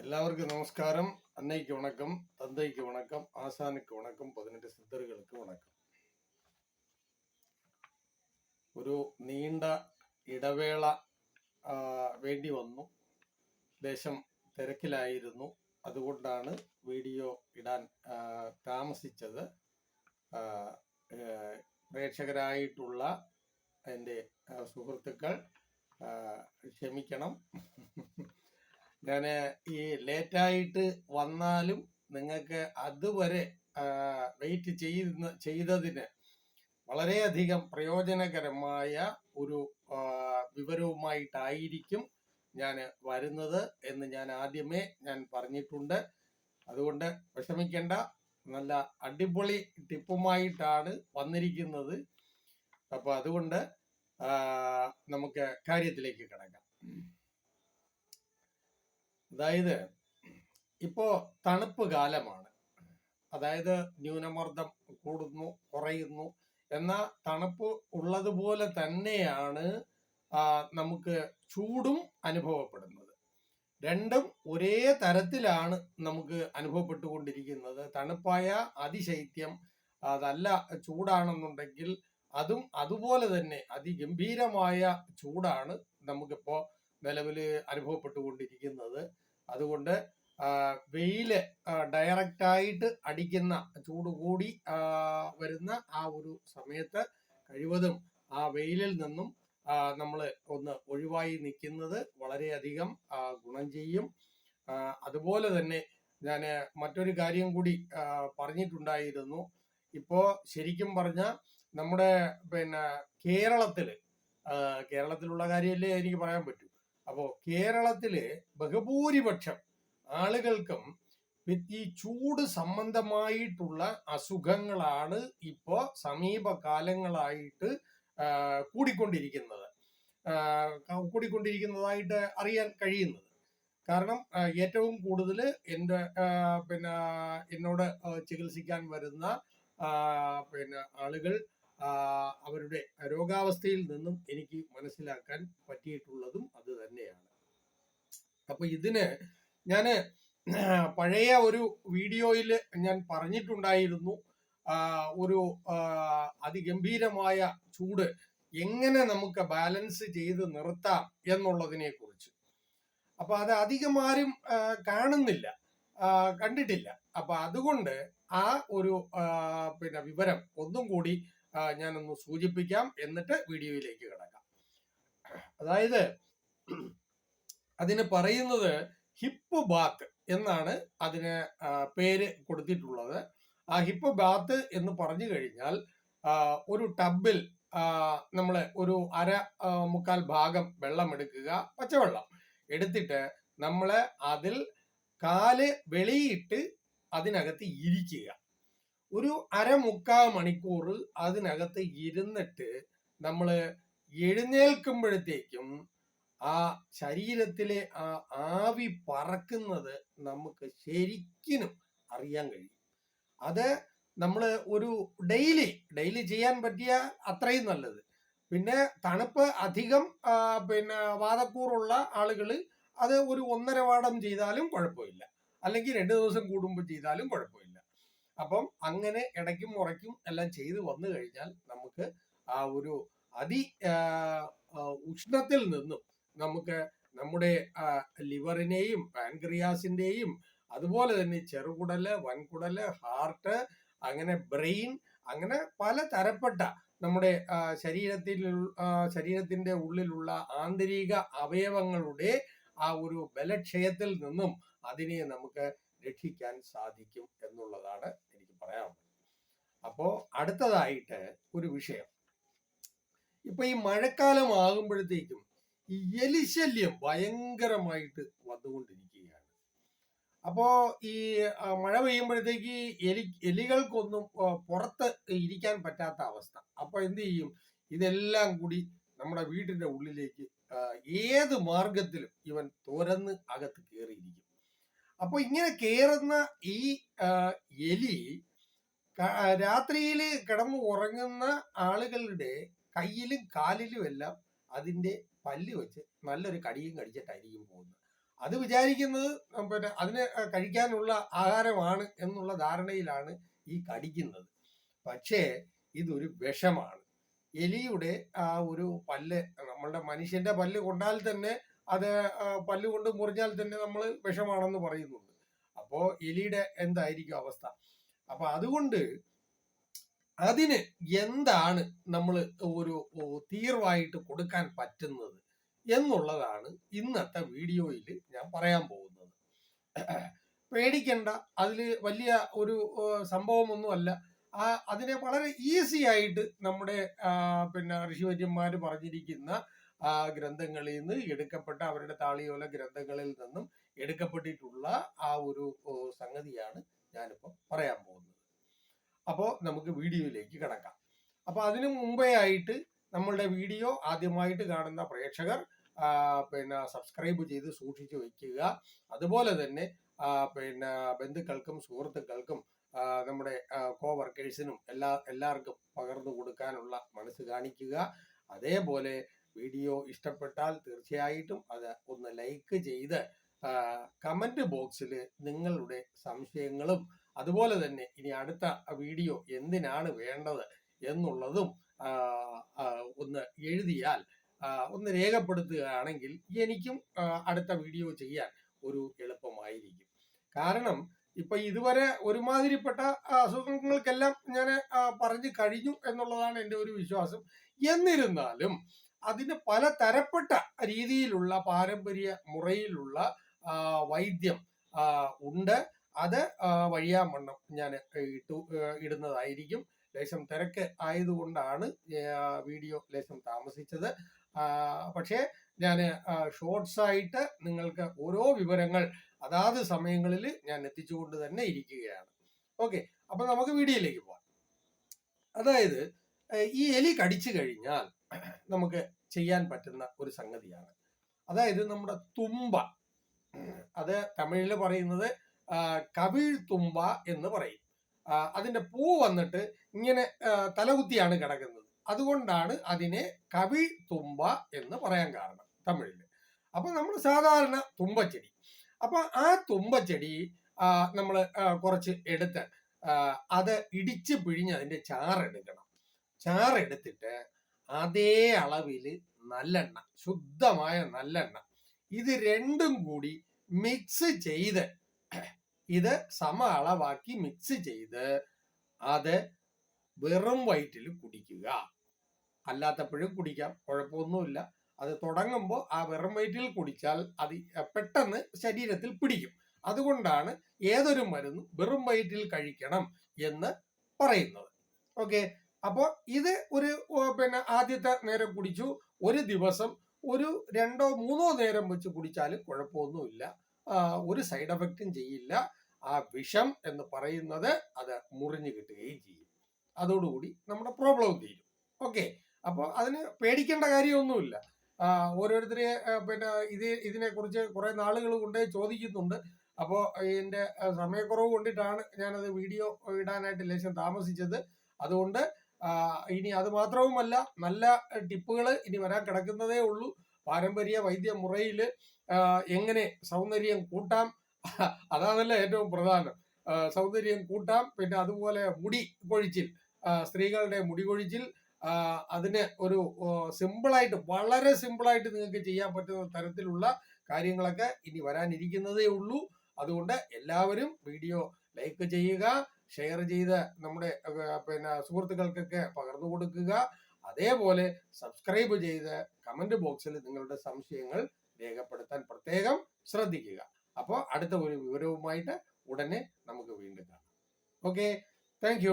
എല്ലാവർക്കും നമസ്കാരം. അന്നയ്ക്ക് വണക്കം തന്തയ്ക്ക് വണക്കം ஆசானுக்கு വണക്കം പതിനെട്ട് സിദ്ധറുകൾക്ക് വണക്കം. ഒരു നീണ്ട ഇടവേള വേണ്ടി വന്നു. ദേശം തിരക്കിലായിരുന്നു. അതുകൊണ്ടാണ് വീഡിയോ ഇടാൻ താമസിച്ചത്. പ്രേക്ഷകരായിട്ടുള്ള എന്റെ സുഹൃത്തുക്കൾ ക്ഷമിക്കണം. ഞാൻ ഈ ലേറ്റായിട്ട് വന്നാലും നിങ്ങൾക്ക് അതുവരെ വെയിറ്റ് ചെയ്യുന്ന ചെയ്തതിന് വളരെയധികം പ്രയോജനകരമായ ഒരു വിവരവുമായിട്ടായിരിക്കും ഞാൻ വരുന്നത് എന്ന് ഞാൻ ആദ്യമേ ഞാൻ പറഞ്ഞിട്ടുണ്ട്. അതുകൊണ്ട് വിഷമിക്കേണ്ട. നല്ല അടിപൊളി ടിപ്പുമായിട്ടാണ് വന്നിരിക്കുന്നത്. അപ്പൊ അതുകൊണ്ട് നമുക്ക് കാര്യത്തിലേക്ക് കിടക്കാം. അതായത് ഇപ്പോ തണുപ്പ് കാലമാണ്. അതായത് ന്യൂനമർദ്ദം കൂടുന്നു കുറയുന്നു. എന്ന തണുപ്പ് ഉള്ളതുപോലെ തന്നെയാണ് നമുക്ക് ചൂടും അനുഭവപ്പെടുന്നത്. രണ്ടും ഒരേ തരത്തിലാണ് നമുക്ക് അനുഭവപ്പെട്ടുകൊണ്ടിരിക്കുന്നത്. തണുപ്പായ അതിശൈത്യം അതല്ല ചൂടാണെന്നുണ്ടെങ്കിൽ അതും അതുപോലെ തന്നെ അതിഗംഭീരമായ ചൂടാണ് നമുക്കിപ്പോ നിലവിൽ അനുഭവപ്പെട്ടുകൊണ്ടിരിക്കുന്നത്. അതുകൊണ്ട് വെയിൽ ഡയറക്റ്റ് ആയിട്ട് അടിക്കുന്ന ചൂട് കൂടി വരുന്ന ആ ഒരു സമയത്ത് കഴിവതും ആ വെയിലിൽ നിന്നും നമ്മൾ ഒന്ന് ഒഴിവായി നിൽക്കുന്നത് വളരെയധികം ഗുണം ചെയ്യും. അതുപോലെ തന്നെ ഞാൻ മറ്റൊരു കാര്യം കൂടി പറഞ്ഞിട്ടുണ്ടായിരുന്നു. ഇപ്പോ ശരിക്കും പറഞ്ഞ നമ്മുടെ പിന്നെ കേരളത്തിൽ കേരളത്തിലുള്ള കാര്യമല്ലേ എനിക്ക് പറയാൻ പറ്റൂ. അപ്പോ കേരളത്തിലെ ബഹുഭൂരിപക്ഷം ആളുകൾക്കും ഈ ചൂട് സംബന്ധമായിട്ടുള്ള അസുഖങ്ങളാണ് ഇപ്പോ സമീപകാലങ്ങളായിട്ട് കൂടിക്കൊണ്ടിരിക്കുന്നത്. കൂടിക്കൊണ്ടിരിക്കുന്നതായിട്ട് അറിയാൻ കഴിയുന്നത്. കാരണം ഏറ്റവും കൂടുതൽ എന്റെ പിന്നെ എന്നോട് ചികിത്സിക്കാൻ വരുന്ന പിന്നെ ആളുകൾ അവരുടെ രോഗാവസ്ഥയിൽ നിന്നും എനിക്ക് മനസ്സിലാക്കാൻ പറ്റിയിട്ടുള്ളതും അത് തന്നെയാണ്. അപ്പൊ ഇതിന് ഞാൻ പഴയ ഒരു വീഡിയോയിൽ ഞാൻ പറഞ്ഞിട്ടുണ്ടായിരുന്നു ഒരു അതിഗംഭീരമായ ചൂട് എങ്ങനെ നമുക്ക് ബാലൻസ് ചെയ്ത് നിർത്താം എന്നുള്ളതിനെ കുറിച്ച് അപ്പൊ അത് അധികം ആരും കാണുന്നില്ല കണ്ടിട്ടില്ല. അപ്പൊ അതുകൊണ്ട് ആ ഒരു പിന്നെ വിവരം ഒന്നും കൂടി ഞാനൊന്ന് സൂചിപ്പിക്കാം. എന്നിട്ട് വീഡിയോയിലേക്ക് കിടക്കാം. അതായത് അതിന് പറയുന്നത് ഹിപ്പ് ബാത്ത് എന്നാണ് അതിന് പേര് കൊടുത്തിട്ടുള്ളത്. ആ ഹിപ്പ് ബാത്ത് എന്ന് പറഞ്ഞു കഴിഞ്ഞാൽ ഒരു ടബിൽ നമ്മൾ ഒരു അര മുക്കാൽ ഭാഗം വെള്ളം എടുക്കുക പച്ചവെള്ളം. എടുത്തിട്ട് നമ്മൾ അതിൽ കാൽ വെളിയിട്ട് അതിനകത്ത് ഇരിക്കുക. ഒരു അരമുക്കാൽ മണിക്കൂർ അതിനകത്ത് ഇരുന്നിട്ട് നമ്മൾ എഴുന്നേൽക്കുമ്പോഴത്തേക്കും ആ ശരീരത്തിലെ ആ ആവി പറക്കുന്നത് നമുക്ക് ശരിക്കും അറിയാൻ കഴിയും. അത് നമ്മൾ ഒരു ഡെയിലി ഡെയിലി ചെയ്യാൻ പറ്റിയ അത്രയും നല്ലത്. പിന്നെ തണുപ്പ് അധികം പിന്നെ വാതക്കൂറുള്ള ആളുകൾ അത് ഒരു ഒന്നര വാടം ചെയ്താലും കുഴപ്പമില്ല. അല്ലെങ്കിൽ രണ്ട് ദിവസം കൂടുമ്പോൾ ചെയ്താലും കുഴപ്പമില്ല. അപ്പം അങ്ങനെ ഇടയ്ക്കും മുറയ്ക്കും എല്ലാം ചെയ്തു വന്നു കഴിഞ്ഞാൽ നമുക്ക് ആ ഒരു അതി ഉഷ്ണത്തിൽ നിന്നും നമുക്ക് നമ്മുടെ ലിവറിനെയും പാൻക്രിയാസിന്റെയും അതുപോലെ തന്നെ ചെറുകുടൽ വൻകുടൽ ഹാർട്ട് അങ്ങനെ ബ്രെയിൻ അങ്ങനെ പല തരപ്പെട്ട നമ്മുടെ ശരീരത്തിൽ ശരീരത്തിന്റെ ഉള്ളിലുള്ള ആന്തരിക അവയവങ്ങളുടെ ആ ഒരു ബലക്ഷയത്തിൽ നിന്നും അതിനെ നമുക്ക് രക്ഷിക്കാൻ സാധിക്കും എന്നുള്ളതാണ് പറയാനുള്ളത് അപ്പോ അടുത്തതായിട്ട് ഒരു വിഷയം. ഇപ്പൊ ഈ മഴക്കാലം ആകുമ്പോഴത്തേക്കും ഈ എലിശല്യം ഭയങ്കരമായിട്ട് വന്നുകൊണ്ടിരിക്കുകയാണ്. അപ്പോ ഈ മഴ പെയ്യുമ്പോഴത്തേക്ക് എലി എലികൾക്കൊന്നും പുറത്ത് ഇരിക്കാൻ പറ്റാത്ത അവസ്ഥ. അപ്പൊ എന്ത് ചെയ്യും? ഇതെല്ലാം കൂടി നമ്മുടെ വീടിന്റെ ഉള്ളിലേക്ക് ഏത് മാർഗത്തിലും ഇവൻ തുരന്ന് അകത്ത് കയറിയിരിക്കും. അപ്പൊ ഇങ്ങനെ കയറുന്ന ഈ എലി രാത്രിയിൽ കിടന്ന് ഉറങ്ങുന്ന ആളുകളുടെ കയ്യിലും കാലിലും എല്ലാം അതിന്റെ പല്ല് വെച്ച് നല്ലൊരു കടിയും കടിച്ചിട്ടായിരിക്കും പോകുന്നത്. അത് വിചാരിക്കുന്നത് പിന്നെ അതിന് കഴിക്കാനുള്ള ആഹാരമാണ് എന്നുള്ള ധാരണയിലാണ് ഈ കടിക്കുന്നത്. പക്ഷേ ഇതൊരു വിഷമാണ്. എലിയുടെ ആ ഒരു പല്ല് നമ്മളുടെ മനുഷ്യന്റെ പല്ല് കൊണ്ടാൽ തന്നെ അത് പല്ല് കൊണ്ട് മുറിഞ്ഞാൽ തന്നെ നമ്മൾ വിഷമാണെന്ന് പറയുന്നുണ്ട്. അപ്പോൾ എലിയുടെ എന്തായിരിക്കും അവസ്ഥ? അപ്പൊ അതുകൊണ്ട് അതിന് എന്താണ് നമ്മൾ ഒരു തീർവായിട്ട് കൊടുക്കാൻ പറ്റുന്നത് എന്നുള്ളതാണ് ഇന്നത്തെ വീഡിയോയിൽ ഞാൻ പറയാൻ പോകുന്നത്. പേടിക്കണ്ട. അതിൽ വലിയ ഒരു സംഭവമൊന്നുമല്ല. ആ അതിനെ വളരെ ഈസി ആയിട്ട് നമ്മുടെ പിന്നെ ഋഷിവര്യന്മാർ പറഞ്ഞിരിക്കുന്ന ഗ്രന്ഥങ്ങളിൽ നിന്ന് എടുക്കപ്പെട്ട അവരുടെ താളിയോല ഗ്രന്ഥങ്ങളിൽ നിന്നും എടുക്കപ്പെട്ടിട്ടുള്ള ആ ഒരു സംഗതിയാണ് ഞാനിപ്പോൾ പറയാൻ പോകുന്നത്. അപ്പോൾ നമുക്ക് വീഡിയോയിലേക്ക് കിടക്കാം. അപ്പോൾ അതിനു മുമ്പേ ആയിട്ട് നമ്മളുടെ വീഡിയോ ആദ്യമായിട്ട് കാണുന്ന പ്രേക്ഷകർ പിന്നെ സബ്സ്ക്രൈബ് ചെയ്ത് സൂക്ഷിച്ച് വയ്ക്കുക അതുപോലെ തന്നെ പിന്നെ ബന്ധുക്കൾക്കും സുഹൃത്തുക്കൾക്കും നമ്മുടെ കോ വർക്കേഴ്സിനും എല്ലാ എല്ലാവർക്കും പകർന്നു കൊടുക്കാനുള്ള മനസ്സ് കാണിക്കുക. അതേപോലെ വീഡിയോ ഇഷ്ടപ്പെട്ടാൽ തീർച്ചയായിട്ടും അത് ഒന്ന് ലൈക്ക് ചെയ്ത് കമന്റ് ബോക്സിൽ നിങ്ങളുടെ സംശയങ്ങളും അതുപോലെ തന്നെ ഇനി അടുത്ത വീഡിയോ എന്തിനാണ് വേണ്ടത് എന്നുള്ളതും ഒന്ന് എഴുതിയാൽ ഒന്ന് രേഖപ്പെടുത്തുകയാണെങ്കിൽ എനിക്കും അടുത്ത വീഡിയോ ചെയ്യാൻ ഒരു എളുപ്പമായിരിക്കും. കാരണം ഇപ്പൊ ഇതുവരെ ഒരുമാതിരിപ്പെട്ട അസുഖങ്ങൾക്കെല്ലാം ഞാൻ പറഞ്ഞു കഴിഞ്ഞു എന്നുള്ളതാണ് എന്റെ ഒരു വിശ്വാസം. എന്നിരുന്നാലും അതിന് പല തരപ്പെട്ട രീതിയിലുള്ള പാരമ്പര്യ മുറയിലുള്ള വൈദ്യം ഉണ്ട്. അത് വഴിയാ വഴിയാമണ്ണം ഞാൻ ഇട്ടു ഇടുന്നതായിരിക്കും. ലേശം തിരക്ക് ആയതുകൊണ്ടാണ് വീഡിയോ ലേശം താമസിച്ചത്. പക്ഷേ ഞാൻ ഷോർട്സ് ആയിട്ട് നിങ്ങൾക്ക് ഓരോ വിവരങ്ങൾ അതാത് സമയങ്ങളിൽ ഞാൻ എത്തിച്ചുകൊണ്ട് തന്നെ ഇരിക്കുകയാണ്. ഓക്കെ അപ്പൊ നമുക്ക് വീഡിയോയിലേക്ക് പോവാം. അതായത് ഈ എലി കടിച്ചു കഴിഞ്ഞാൽ നമുക്ക് ചെയ്യാൻ പറ്റുന്ന ഒരു സംഗതിയാണ്. അതായത് നമ്മുടെ തുമ്പ. അത് തമിഴിൽ പറയുന്നത് കവിൾ തുമ്പ എന്ന് പറയും. അതിന്റെ പൂ വന്നിട്ട് ഇങ്ങനെ തലകുത്തിയാണ് കിടക്കുന്നത്. അതുകൊണ്ടാണ് അതിനെ കവിൾ തുമ്പ എന്ന് പറയാൻ കാരണം തമിഴിൽ അപ്പൊ നമ്മൾ സാധാരണ തുമ്പച്ചെടി. അപ്പൊ ആ തുമ്പച്ചെടി നമ്മൾ കുറച്ച് എടുത്ത് അത് ഇടിച്ച് പിഴിഞ്ഞ് അതിന്റെ ചാറെടുക്കണം ചാറെടുത്തിട്ട് അതേ അളവിൽ നല്ലെണ്ണ ശുദ്ധമായ നല്ലെണ്ണ ഇത് രണ്ടും കൂടി മിക്സ് ചെയ്ത് ഇത് സമ അളവാക്കി മിക്സ് ചെയ്ത് അത് വെറും വയറ്റിൽ കുടിക്കുക. അല്ലാത്തപ്പോഴും കുടിക്കാം കുഴപ്പമൊന്നുമില്ല. അത് തുടങ്ങുമ്പോൾ ആ വെറും വയറ്റിൽ കുടിച്ചാൽ അത് പെട്ടെന്ന് ശരീരത്തിൽ പിടിക്കും. അതുകൊണ്ടാണ് ഏതൊരു മരുന്നും വെറും വയറ്റിൽ കഴിക്കണം എന്ന് പറയുന്നത്. ഓക്കെ അപ്പോൾ ഇത് ഒരു പിന്നെ ആദ്യത്തെ നേരം കുടിച്ചു. ഒരു ദിവസം ഒരു രണ്ടോ മൂന്നോ നേരം വെച്ച് കുടിച്ചാലും കുഴപ്പമൊന്നുമില്ല. ഒരു സൈഡ് എഫക്റ്റും ചെയ്യില്ല. ആ വിഷം എന്ന് പറയുന്നത് അത് മുറിഞ്ഞു കിട്ടുകയും ചെയ്യും. അതോടുകൂടി നമ്മുടെ പ്രോബ്ലം തീരും. ഓക്കെ. അപ്പോൾ അതിന് പേടിക്കേണ്ട കാര്യമൊന്നുമില്ല. ഓരോരുത്തരെ പിന്നെ ഇത് ഇതിനെക്കുറിച്ച് കുറെ നാളുകൾ കൊണ്ട് ചോദിക്കുന്നുണ്ട്. അപ്പോൾ ഇതിന്റെ ആ, സമയക്കുറവ് കൊണ്ടിട്ടാണ് ഞാനത് വീഡിയോ ഇടാനായിട്ട് ലേശം താമസിച്ചത്. അതുകൊണ്ട് ഇനി അത് മാത്രവുമല്ല നല്ല ടിപ്പുകൾ ഇനി വരാൻ കിടക്കുന്നതേ ഉള്ളൂ. പാരമ്പര്യ വൈദ്യ മുറയിൽ എങ്ങനെ സൗന്ദര്യം കൂട്ടാം? അതാണല്ലോ ഏറ്റവും പ്രധാനം. സൗന്ദര്യം കൂട്ടാം പിന്നെ അതുപോലെ മുടി കൊഴിച്ചിൽ സ്ത്രീകളുടെ മുടി കൊഴിച്ചിൽ അതിന് ഒരു സിമ്പിളായിട്ട് വളരെ സിമ്പിളായിട്ട് നിങ്ങൾക്ക് ചെയ്യാൻ പറ്റുന്ന തരത്തിലുള്ള കാര്യങ്ങളൊക്കെ ഇനി വരാനിരിക്കുന്നതേ ഉള്ളൂ. അതുകൊണ്ട് എല്ലാവരും വീഡിയോ ലൈക്ക് ചെയ്യുക ഷെയർ ചെയ്ത് നമ്മുടെ പിന്നെ സുഹൃത്തുക്കൾക്കൊക്കെ പകർന്നു കൊടുക്കുക. അതേപോലെ സബ്സ്ക്രൈബ് ചെയ്ത് കമന്റ് ബോക്സിൽ നിങ്ങളുടെ സംശയങ്ങൾ രേഖപ്പെടുത്താൻ പ്രത്യേകം ശ്രദ്ധിക്കുക. അപ്പോൾ അടുത്ത ഒരു വിവരവുമായിട്ട് ഉടനെ നമുക്ക് വീണ്ടും കാണാം. Okay thank